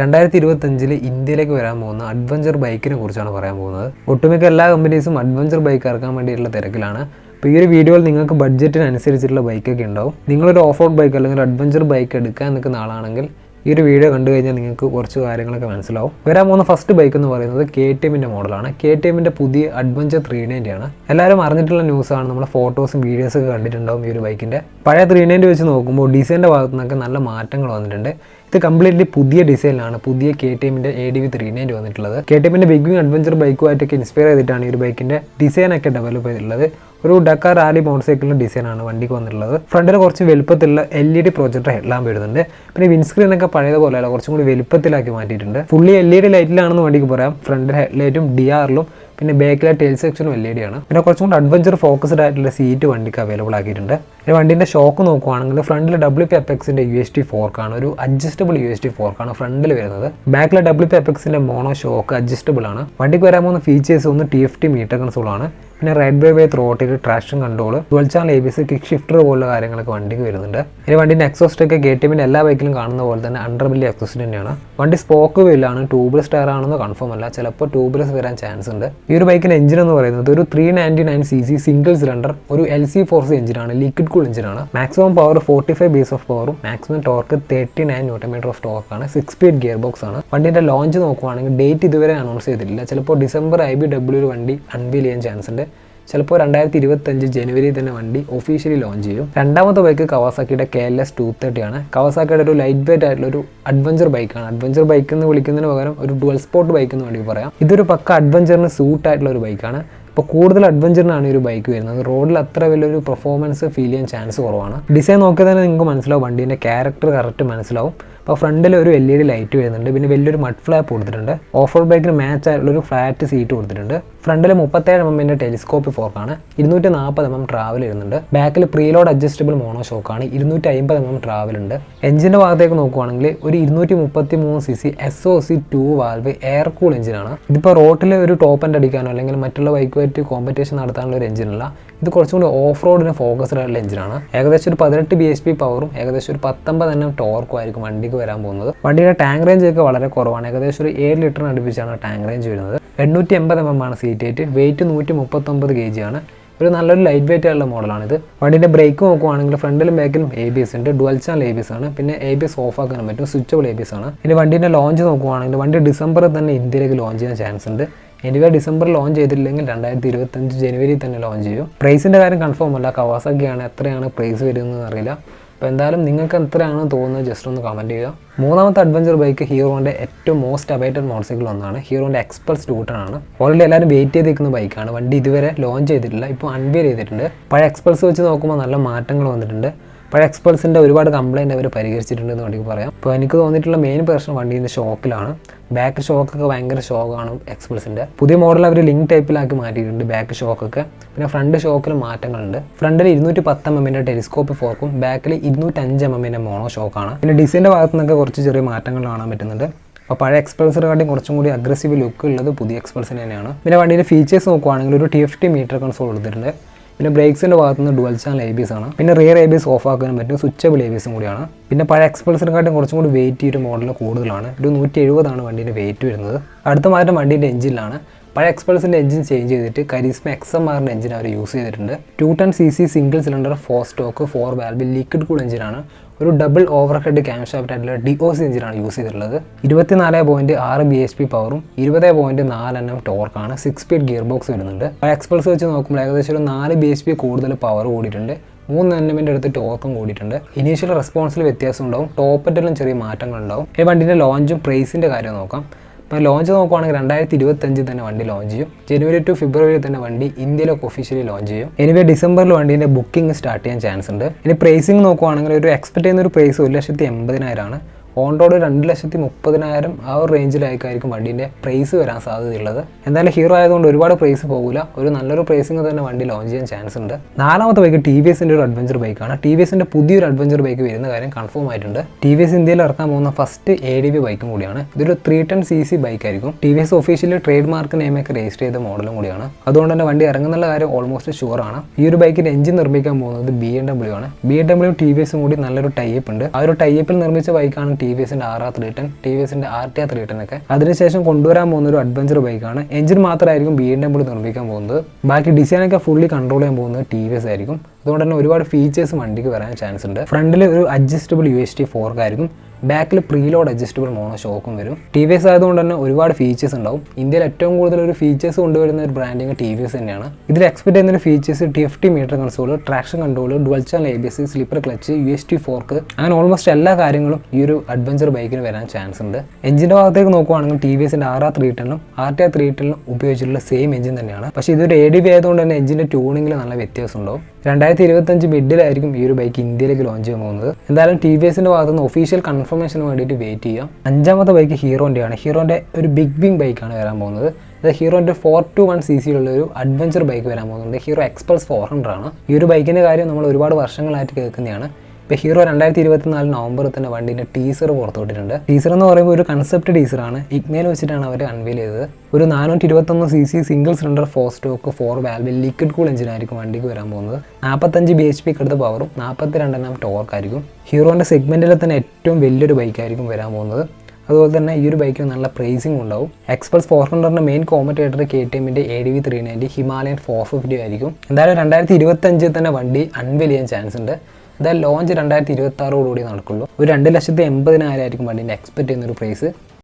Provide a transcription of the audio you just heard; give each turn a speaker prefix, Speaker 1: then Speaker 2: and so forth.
Speaker 1: രണ്ടായിരത്തി ഇരുപത്തഞ്ചിൽ ഇന്ത്യയിലേക്ക് വരാൻ പോകുന്ന അഡ്വഞ്ചർ ബൈക്കിനെ കുറിച്ചാണ് പറയാൻ പോകുന്നത്. ഒട്ടുമിക്ക എല്ലാ കമ്പനീസും അഡ്വഞ്ചർ ബൈക്ക് ഇറക്കാൻ വേണ്ടിയിട്ടുള്ള തിരക്കിലാണ്. അപ്പോൾ ഈ ഒരു വീഡിയോയിൽ നിങ്ങൾക്ക് ബഡ്ജറ്റിനനുസരിച്ചിട്ടുള്ള ബൈക്കൊക്കെ ഉണ്ടാവും. നിങ്ങളൊരു ഓഫ് റോഡ് ബൈക്ക് അല്ലെങ്കിൽ അഡ്വഞ്ചർ ബൈക്ക് എടുക്കാൻ നിൽക്കുന്ന ആളാണെങ്കിൽ ഈ ഒരു വീഡിയോ കണ്ടു കഴിഞ്ഞാൽ നിങ്ങൾക്ക് കുറച്ച് കാര്യങ്ങളൊക്കെ മനസ്സിലാവും. വരാൻ പോകുന്ന ഫസ്റ്റ് ബൈക്ക് എന്ന് പറയുന്നത് കെ ടി എമ്മിന്റെ മോഡലാണ്. കെ ടി എമ്മിന്റെ പുതിയ അഡ്വഞ്ചർ ത്രീ നയന്റിയാണ് എല്ലാവരും അറിഞ്ഞിട്ടുള്ള ന്യൂസാണ് നമ്മുടെ ഫോട്ടോസും വീഡിയോസൊക്കെ കണ്ടിട്ടുണ്ടാവും ഈ ഒരു ബൈക്കിന്റെ പഴയ ത്രീ നയന്റി വെച്ച് നോക്കുമ്പോൾ ഡിസൈന്റെ ഭാഗത്തു നിന്നൊക്കെ നല്ല മാറ്റങ്ങൾ വന്നിട്ടുണ്ട്. ഇത് കംപ്ലീറ്റ്ലി പുതിയ ഡിസൈനാണ് പുതിയ കെ ടി എമ്മിന്റെ A D V three nine വന്നിട്ടുള്ളത്. കെ ടി എമ്മിന്റെ ബിഗ് അഡ്വഞ്ചർ ബൈക്കുമായിട്ടൊക്കെ ഇൻസ്പയർ ചെയ്തിട്ടാണ് ഈ ഒരു ബൈക്കിന്റെ ഡിസൈൻ ഒക്കെ ഡെവലപ്പ് ചെയ്തിട്ടുള്ളത്. ഒരു ഡക്കാർ റാലി മോട്ടോർ സൈക്കിളിന്റെ ഡിസൈനാണ് വണ്ടിക്ക് വന്നിട്ടുള്ളത്. ഫ്രണ്ടിൽ കുറച്ച് വലുപ്പത്തിലുള്ള L E D projector headlamp വരുന്നുണ്ട്. പിന്നെ വിൻസ്ക്രീൻ ഒക്കെ പഴയതുപോലെയല്ല കുറച്ചും കൂടി വലുപ്പത്തിലാക്കി മാറ്റിയിട്ടുണ്ട്. ഫുള്ളി എൽ ഇ ഡി ലൈറ്റിലാണെന്ന് വണ്ടിക്ക് പറയാം. ഫ്രണ്ട് ഹെഡ്ലൈറ്റും ഡി ആറിലും പിന്നെ ബാക്കിലെ ടെയിൽ സെക്ഷനും എൽ ഇ ഡി ആണ് പിന്നെ കുറച്ചും കൂടി അഡ്വഞ്ചർ ഫോക്കസ്ഡ് ആയിട്ടുള്ള സീറ്റ് വണ്ടിക്ക് അവൈലബിൾ ആക്കിയിട്ടുണ്ട്. പിന്നെ വണ്ടിന്റെ ഷോക്ക് നോക്കുവാണെങ്കിൽ ഫ്രണ്ടിൽ ഡബ്ല്യു പി എപ്പെക്സിന്റെ യു എസ് ടി ഫോർക്കാണ് ഒരു അഡ്ജസ്റ്റബിൾ യു എസ് ടി ഫോർക്കാണ് ഫ്രണ്ടിൽ വരുന്നത്. ബാക്കിലെ ഡബ്ല്യു പി എപ്പെക്സിന്റെ മോണോ ഷോക്ക് അഡ്ജസ്റ്റബിൾ ആണ്. വണ്ടിക്ക് വരാൻ പോകുന്ന ഫീച്ചേഴ്സ് ഒന്ന് T F T meter console ആണ്. പിന്നെ ride by by throttle traction control dual channel A B C kick shifter പോലുള്ള കാര്യങ്ങളൊക്കെ വണ്ടിക്ക് വരുന്നുണ്ട്. ഇനി വണ്ടിന്റെ എക്സോസ്റ്റ് ഒക്കെ കെ ടി എല്ലാ ബൈക്കിലും കാണുന്ന പോലെ തന്നെ അണ്ടർ ബില്ലി എക്സോസ്റ്റ് തന്നെയാണ്. വണ്ടി സ്പോക്ക് വീലാണ് ട്യൂബ്ലെസ് ടയർ ആണെന്ന് കൺഫേം അല്ല. ചിലപ്പോൾ ട്യൂബ്ലെസ് വരാൻ ചാൻസ് ഉണ്ട്. ഈ ഒരു ബൈക്കിന്റെ എഞ്ചിൻ എന്ന് പറയുന്നത് ഒരു three ninety nine C C single cylinder ഒരു എൽ സി ഫോർ സി എഞ്ചിനാണ് ലിക്വിഡ് കൂൾ എഞ്ചിനാണ് maximum power forty five base of പവറും maximum torque thirty nine newton metre of ടോർക്കാണ് six speed gear box ആണ്. വണ്ടിന്റെ launch നോക്കുവാണെങ്കിൽ date ഇതുവരെ announce ചെയ്തിട്ടില്ല. ചിലപ്പോൾ ഡിസംബർ ഐ ബി ഡബ്ല്യു വണ്ടി അൺവീൽ ചെയ്യാൻ ചാൻസ് ഉണ്ട്. ചിലപ്പോൾ രണ്ടായിരത്തി ഇരുപത്തഞ്ച് ജനുവരി തന്നെ വണ്ടി ഒഫീഷ്യലി ലോഞ്ച് ചെയ്യും. രണ്ടാമത്തെ bike കവാസാക്കിയുടെ K L S two thirty ആണ്. കവാസാക്കിയുടെ ഒരു ലൈറ്റ് വെയിറ്റ് ആയിട്ടുള്ള ഒരു അഡ്വഞ്ചർ ബൈക്കാണ് അഡ്വഞ്ചർ ബൈക്ക് എന്ന് വിളിക്കുന്നതിന് പകരം ഒരു ഡുവൽ സ്പോർട്ട് ബൈക്ക് എന്ന് വേണ്ടി പറയാം. ഇതൊരു പക്ക അഡ്വഞ്ചറിന് സൂട്ട് ആയിട്ടുള്ള ഒരു ബൈക്കാണ് ഇപ്പോൾ കൂടുതൽ അഡ്വഞ്ചറിനാണ് ഈ ഒരു ബൈക്ക് വരുന്നത്. റോഡിൽ അത്ര വലിയൊരു പെർഫോമൻസ് ഫീൽ ചെയ്യാൻ ചാൻസ് കുറവാണ്. ഡിസൈൻ നോക്കിയാൽ തന്നെ നിങ്ങൾക്ക് മനസ്സിലാവും. വണ്ടീന്റെ ക്യാരക്ടർ കറക്റ്റ് മനസ്സിലാവും. അപ്പോൾ ഫ്രണ്ടിൽ ഒരു എൽ ഇ ഡി ലൈറ്റ് വരുന്നുണ്ട്. പിന്നെ വലിയൊരു മഡ് ഫ്ലാപ്പ് കൊടുത്തിട്ടുണ്ട്. ഓഫ് റോഡ് ബൈക്കിന് മാച്ച് ആയിട്ടുള്ള ഒരു ഫ്ലാറ്റ് സീറ്റ് കൊടുത്തിട്ടുണ്ട്. ഫ്രണ്ടിൽ മുപ്പത്തേഴ് എം എമ്മിന്റെ ടെലിസ്കോപ്പ് ഫോർക്കാണ് ഇരുന്നൂറ്റി നാൽപ്പത് എം എം ട്രാവൽ വരുന്നുണ്ട്. ബാക്കിൽ പ്രീലോഡ് അഡ്ജസ്റ്റബിൾ മോണോ ഷോക്കാണ് ഇരുന്നൂറ്റി അമ്പത് എം എം ട്രാവൽ ഉണ്ട്. എഞ്ചിന്റെ ഭാഗത്തേക്ക് നോക്കുവാണെങ്കിൽ ഒരു ഇരുന്നൂറ്റി മുപ്പത്തി മൂന്ന് C C S O C two valve air cool എഞ്ചിനാണ് ഇതിപ്പോൾ റോട്ടിൽ ഒരു ടോപ്പ് എൻഡ് അടിക്കാനോ അല്ലെങ്കിൽ മറ്റുള്ള ബൈക്കുമായിട്ട് കോമ്പറ്റീഷൻ നടത്താനുള്ള ഒരു എഞ്ചിനല്ല ഇത് കുറച്ചും കൂടി ഓഫ് റോഡിന് ഫോക്കസ്ഡ് ആയിട്ടുള്ള എഞ്ചിനാണ്. ഏകദേശം ഒരു പതിനെട്ട് ബി എച്ച് പി പവറും ഏകദേശം ഒരു പത്തൊമ്പത് എണ്ണം ടോർക്കും ആയിരിക്കും വണ്ടിക്ക് വരാൻ പോകുന്നത്. വണ്ടിയുടെ ടാങ്ക് റേഞ്ച് ഒക്കെ വളരെ കുറവാണ്. ഏകദേശം ഒരു ഏഴ് ലിറ്ററിന് അടുപ്പിച്ചാണ് ടാങ്ക് റേഞ്ച് വരുന്നത്. എണ്ണൂറ്റി എൺപത് എം എം ആണ് സീറ്റ് ഏറ്റ് വെയിറ്റ് നൂറ്റി മുപ്പത്തൊമ്പത് കെ ജി ആണ്. ഒരു നല്ലൊരു ലൈറ്റ് വെയിറ്റ് ആയിട്ടുള്ള മോഡലാണിത് വണ്ടിന്റെ ബ്രേക്ക് നോക്കുവാണെങ്കിൽ ഫ്രണ്ടിലും ബാക്കിലും എ ബി എസ് ഉണ്ട്. Dual channel A B S ആണ്. പിന്നെ എ ബി എസ് ഓഫ് ആക്കാനും പറ്റും. സ്വിച്ചബിൾ എ ബി എസ് ആണ്. ഇനി വണ്ടീന്റെ ലോഞ്ച് നോക്കുവാണെങ്കിൽ വണ്ടി ഡിസംബറിൽ തന്നെ ഇന്ത്യയിലേക്ക് ലോഞ്ച് ചെയ്യാൻ ചാൻസ് ഉണ്ട്. എനിവേ ഡിസംബർ ലോഞ്ച് ചെയ്തിട്ടില്ലെങ്കിൽ രണ്ടായിരത്തി ഇരുപത്തഞ്ച് ജനുവരി തന്നെ ലോഞ്ച് ചെയ്യും. പ്രൈസിന്റെ കാര്യം കൺഫേം അല്ല. കവാസക്കിയാണ് എത്രയാണ് പ്രൈസ് വരുന്നത് അറിയില്ല അപ്പോൾ എന്തായാലും നിങ്ങൾക്ക് എത്രയാണെന്ന് തോന്നുന്നത് ജസ്റ്റ് ഒന്ന് കമന്റ് ചെയ്യുക. മൂന്നാമത്തെ അഡ്വഞ്ചർ ബൈക്ക് ഹീറോന്റെ ഏറ്റവും മോസ്റ്റ് അവൈറ്റഡ് മോട്ടോർ സൈക്കിൾ ഒന്നാണ്. ഹീറോന്റെ എക്സ്പ്രസ് ടൂട്ടൺ ആണ്. ഓൾറെഡി എല്ലാവരും വെയിറ്റ് ചെയ്ത് നിൽക്കുന്ന ബൈക്കാണ് വണ്ടി ഇതുവരെ ലോഞ്ച് ചെയ്തിട്ടില്ല. ഇപ്പോൾ അൺവെയർ ചെയ്തിട്ടുണ്ട്. പഴയ എക്സ്പ്രസ് വെച്ച് നോക്കുമ്പോൾ നല്ല മാറ്റങ്ങൾ വന്നിട്ടുണ്ട്. പഴയ എക്സ്പേർട്സിന്റെ ഒരുപാട് കംപ്ലൈന്റ് അവർ പരിഹരിച്ചിട്ടുണ്ടെന്ന് വേണമെങ്കിൽ പറയാം. അപ്പോൾ എനിക്ക് തോന്നിയിട്ടുള്ള മെയിൻ പ്രശ്നം വണ്ടീന്റെ ഷോക്കിലാണ് ബാക്ക് ഷോക്കൊക്കെ ഭയങ്കര ഷോക്കാണ് എക്സ്പ്രസിന്റെ പുതിയ മോഡൽ അവർ ലിങ്ക് ടൈപ്പിലാക്കി മാറ്റിയിട്ടുണ്ട് ബാക്ക് ഷോക്കൊക്കെ പിന്നെ ഫ്രണ്ട് ഷോക്കിൽ മാറ്റങ്ങളുണ്ട്. ഫ്രണ്ടിൽ ഇരുന്നൂറ്റി പത്ത് എം എമ്മിന്റെ ടെലിസ്കോപ്പ് ഫോർക്കും ബാക്കിൽ ഇരുന്നൂറ്റഞ്ച് എം എമ്മിന്റെ മോണോ ഷോക്കാണ് പിന്നെ ഡിസൈന്റെ ഭാഗത്തു നിന്നൊക്കെ കുറച്ച് ചെറിയ മാറ്റങ്ങൾ കാണാൻ പറ്റുന്നുണ്ട്. അപ്പോൾ പഴയ എക്സ്പൾസിനെക്കാട്ടി കുറച്ചും കൂടി അഗ്രസീവ് ലുക്ക് ഉള്ളത് പുതിയ എക്സ്പ്രസിന് തന്നെയാണ്. പിന്നെ വണ്ടിയുടെ ഫീച്ചേഴ്സ് നോക്കുവാണെങ്കിൽ ഒരു T F T meter console കൊടുത്തിട്ടുണ്ട്. പിന്നെ ബ്രേക്സിന്റെ ഭാഗത്ത് നിന്ന് dual channel A B S ആണ്. പിന്നെ rear A B S off ആക്കാനും പറ്റും സ്വിച്ചബിൾ എ ബി എസും കൂടിയാണ്. പിന്നെ പഴയ എക്സ്പ്രസിനെക്കാട്ടും കുറച്ചും കൂടി വെയിറ്റ് ഒരു മോഡൽ കൂടുതലാണ്. ഒരു നൂറ്റി എഴുപതാണ് വണ്ടീന്റെ വെയിറ്റ് വരുന്നത്. അടുത്ത മാറ്റം വണ്ടീന്റെ എഞ്ചിനിലാണ് പഴയ എക്സ്പൾസിന്റെ എഞ്ചിൻ ചേഞ്ച് ചെയ്തിട്ട് കരീസ്മ എക്സ് എം ആറിന്റെ എഞ്ചിൻ അവർ യൂസ് ചെയ്തിട്ടുണ്ട്. Two ten C C single cylinder four stroke four valve liquid cool എഞ്ചിനാണ് ഒരു double over head cam shaft ആയിട്ടുള്ള ഡി ഒ സി എഞ്ചിനാണ് യൂസ് ചെയ്തിട്ടുള്ളത്. ഇരുപത്തിനാല് പോയിന്റ് ആറ് ബി എച്ച് പി പവറും ഇരുപത് പോയിന്റ് നാല് എണ്ണം ടോർക്കാണ് സിക്സ് സ്പീഡ് ഗിയർ ബോക്സ് വരുന്നുണ്ട്. എക്സ്പൾസ് വെച്ച് നോക്കുമ്പോൾ ഏകദേശം ഒരു നാല് ബി എച്ച് പി കൂടുതൽ പവർ കൂടിയിട്ടുണ്ട്. മൂന്ന് എണ്ണമിന്റെ അടുത്ത് ടോർക്കും കൂടിയിട്ടുണ്ട്. ഇനീഷ്യൽ റെസ്പോൺസിൽ വ്യത്യാസം ഉണ്ടാവും. ടോപ്പറ്റിലും ചെറിയ മാറ്റങ്ങളുണ്ടാവും ഈ വണ്ടിന്റെ ലോഞ്ചും പ്രൈസിന്റെ കാര്യം നോക്കാം. ഇപ്പോൾ ലോഞ്ച് നോക്കുവാണെങ്കിൽ രണ്ടായിരത്തി ഇരുപത്തഞ്ചിൽ തന്നെ വണ്ടി ലോഞ്ച് ചെയ്യും. ജനുവരി ടു ഫെബ്രുവരി തന്നെ വണ്ടി ഇന്ത്യയിലൊക്കെ ഒഫീഷ്യലി ലോഞ്ച് ചെയ്യും. എനിവേ ഡിസംബറിൽ വണ്ടീന്റെ ബുക്കിംഗ് സ്റ്റാർട്ട് ചെയ്യാൻ ചാൻസ് ഉണ്ട്. ഇനി പ്രൈസിങ് നോക്കുവാണെങ്കിൽ ഒരു എക്സ്പെക്ട് ചെയ്യുന്ന ഒരു പ്രൈസ് ഒരു ലക്ഷത്തി എൺപതിനായിരമാണ് ഓൺ റോഡ് രണ്ട് ലക്ഷത്തി മുപ്പതിനായിരം ആ ഒരു റേഞ്ചിലായിരിക്കും വണ്ടീന്റെ പ്രൈസ് വരാൻ സാധ്യതയുള്ളത്. എന്തായാലും ഹീറോ ആയതുകൊണ്ട് ഒരുപാട് പ്രൈസ് പോകില്ല ഒരു നല്ലൊരു പ്രൈസിങ് തന്നെ വണ്ടി ലോഞ്ച് ചെയ്യാൻ ചാൻസ് ഉണ്ട്. നാലാമത്തെ ബൈക്ക് ടി വി എസിന്റെ ഒരു അഡ്വഞ്ചർ ബൈക്കാണ് ടി വി എസിന്റെ പുതിയൊരു അഡ്വഞ്ചർ ബൈക്ക് വരുന്ന കാര്യം കൺഫേം ആയിട്ടുണ്ട്. ടി വി എസ് ഇന്ത്യയിൽ ഇറക്കാൻ പോകുന്ന ഫസ്റ്റ് എ ഡി വി ബൈക്കും കൂടിയാണ്. ഇതൊരു three ten C C ബൈക്കായിരിക്കും T V S officially trade mark നെയിമൊക്കെ register ചെയ്ത മോഡലും കൂടിയാണ്. അതുകൊണ്ട് തന്നെ വണ്ടി ഇറങ്ങുന്നുള്ള കാര്യം ഓൾമോസ്റ്റ് ഷുവർ ആണ്. ഈ ഒരു ബൈക്കിന്റെ എഞ്ചിൻ നിർമ്മിക്കാൻ പോകുന്നത് ബി എം ഡബ്ല്യു ആണ്. B M W T V എസും കൂടി നല്ലൊരു ടൈപ്പ് ഉണ്ട്. ആ ഒരു ടൈപ്പിൽ നിർമ്മിച്ച ബൈക്കാണ് ടി വി എസിന്റെ R R three ten T V എസിന്റെ R T R three ten ഒക്കെ. അതിനുശേഷം കൊണ്ടുവരാൻ പോകുന്ന ഒരു അഡ്വഞ്ചർ ബൈക്കാണ് എഞ്ചിൻ മാത്രമായിരിക്കും ബി എം ഡബ്ല്യൂ നിർമ്മിക്കാൻ പോകുന്നത്. ബാക്കി ഡിസൈനൊക്കെ ഫുള്ളി കൺട്രോൾ ചെയ്യാൻ പോകുന്നത് ടി വി എസ് ആയിരിക്കും. അതുകൊണ്ട് തന്നെ ഒരുപാട് ഫീച്ചേഴ്സ് വണ്ടിക്ക് വരാൻ ചാൻസ് ഉണ്ട്. ഫ്രണ്ടിൽ ഒരു അഡ്ജസ്റ്റബിൾ യു എസ് ടി ഫോർക്കായിരിക്കും ബാക്കിൽ പ്രീലോഡ് അഡ്ജസ്റ്റബിൾ മോണോ ഷോക്കും വരും ടി വി എസ് ആയതുകൊണ്ട് തന്നെ ഒരുപാട് ഫീച്ചേഴ്സ് ഉണ്ടാവും. ഇന്ത്യയിൽ ഏറ്റവും കൂടുതൽ ഒരു ഫീച്ചേഴ്സ് കൊണ്ടുവരുന്ന ഒരു ബ്രാൻഡിങ് ടി വി എസ് തന്നെയാണ്. ഇതിൽ എക്സ്പെക്ട് ചെയ്യുന്ന features T F T meter console traction control dual channel A B S slipper clutch U S T fork അങ്ങനെ ഓൾമോസ്റ്റ് എല്ലാ കാര്യങ്ങളും ഈ ഒരു അഡ്വഞ്ചർ ബൈക്കിന് വരാൻ ചാൻസ് ഉണ്ട്. എഞ്ചിന്റെ ഭാഗത്തേക്ക് നോക്കുവാണെങ്കിൽ ടി വി എസിന്റെ ആർ ആർ ത്രീ ടെണ്ണും ആർ ടി ആർ ത്രീ ടെണ്ണും ഉപയോഗിച്ചിട്ടുള്ള സെയിം എഞ്ചിൻ തന്നെയാണ്. പക്ഷേ ഇതൊരു എ ഡി ബി ആയതുകൊണ്ട് തന്നെ എഞ്ചിന്റെ ട്യൂണിങ്ങിൽ നല്ല വ്യത്യാസം ഉണ്ടാവും. രണ്ടായിരത്തി ഇരുപത്തഞ്ച് മിഡിലായിരിക്കും ഈ ഒരു ബൈക്ക് ഇന്ത്യയിലേക്ക് ലോഞ്ച് ചെയ്യാൻ പോകുന്നത്. എന്തായാലും ടി വി എസിന്റെ ഭാഗത്ത് നിന്ന് ഒഫീഷ്യൽ കൺഫർമേഷന് വേണ്ടിയിട്ട് വെയിറ്റ് ചെയ്യാം അഞ്ചാമത്തെ ബൈക്ക് ഹീറോന്റെയാണ് ഹീറോന്റെ ഒരു ബിഗ് ബിങ് ബൈക്കാണ് വരാൻ പോകുന്നത്. അത് ഹീറോന്റെ ഫോർ ടു വൺ സി സിയിലുള്ള ഒരു അഡ്വഞ്ചർ ബൈക്ക് വരാൻ പോകുന്നുണ്ട്. ഹീറോ എക്സ്പ്രസ് ഫോർ ഹൺഡ്രഡ് ആണ്. ഈ ഒരു ബൈക്കിന്റെ കാര്യം നമ്മൾ ഒരുപാട് വർഷങ്ങളായിട്ട് കേൾക്കുന്നതാണ്. ഇപ്പോൾ ഹീറോ രണ്ടായിരത്തി ഇരുപത്തിനാല് നവംബറിൽ തന്നെ വണ്ടിന്റെ ടീസർ പുറത്തുവിട്ടിട്ടുണ്ട്. ടീസർ എന്ന് പറയുമ്പോൾ ഒരു കൺസെപ്റ്റ് ടീസർ ആണ്. ഇഗ്നയിൽ വെച്ചിട്ടാണ് അവർ അൺവീൽ ചെയ്തത്. ഒരു നാനൂറ്റി ഇരുപത്തൊന്ന് C C single cylinder four stroke four valve liquid cool engine ആയിരിക്കും വണ്ടിക്ക് വരാൻ പോകുന്നത്. നാൽപ്പത്തഞ്ച് ബി എച്ച് പിക്ക് അടുത്ത പവറും നാൽപ്പത്തി രണ്ടെണ്ണം ടോർക്കായിരിക്കും ഹീറോന്റെ സെഗ്മെന്റിൽ തന്നെ ഏറ്റവും വലിയൊരു ബൈക്കായിരിക്കും വരാൻ പോകുന്നത്. അതുപോലെ തന്നെ ഈ ഒരു ബൈക്കിന് നല്ല പ്രൈസിംഗ് ഉണ്ടാവും. എക്സ്പ്രസ് ഫോർ ഹൺഡ്രഡിന്റെ മെയിൻ കോമ്പറ്റേറ്റർ കെ ടി എമ്മിന്റെ A D V three ninety Himalayan four fifty ആയിരിക്കും. എന്തായാലും രണ്ടായിരത്തി ഇരുപത്തഞ്ചിൽ തന്നെ വണ്ടി അൺവെൽ ചെയ്യാൻ ചാൻസ് ഉണ്ട്. എന്തായാലും ലോഞ്ച് രണ്ടായിരത്തി ഇരുപത്തി ആറോടുകൂടി നടക്കുള്ളൂ. ഒരു രണ്ട് ലക്ഷത്തി എൺപതിനായിരം ആയിരിക്കും വണ്ടീന്റെ എക്സ്പെക്ട് ചെയ്യുന്ന ഒരു പ്രൈസ്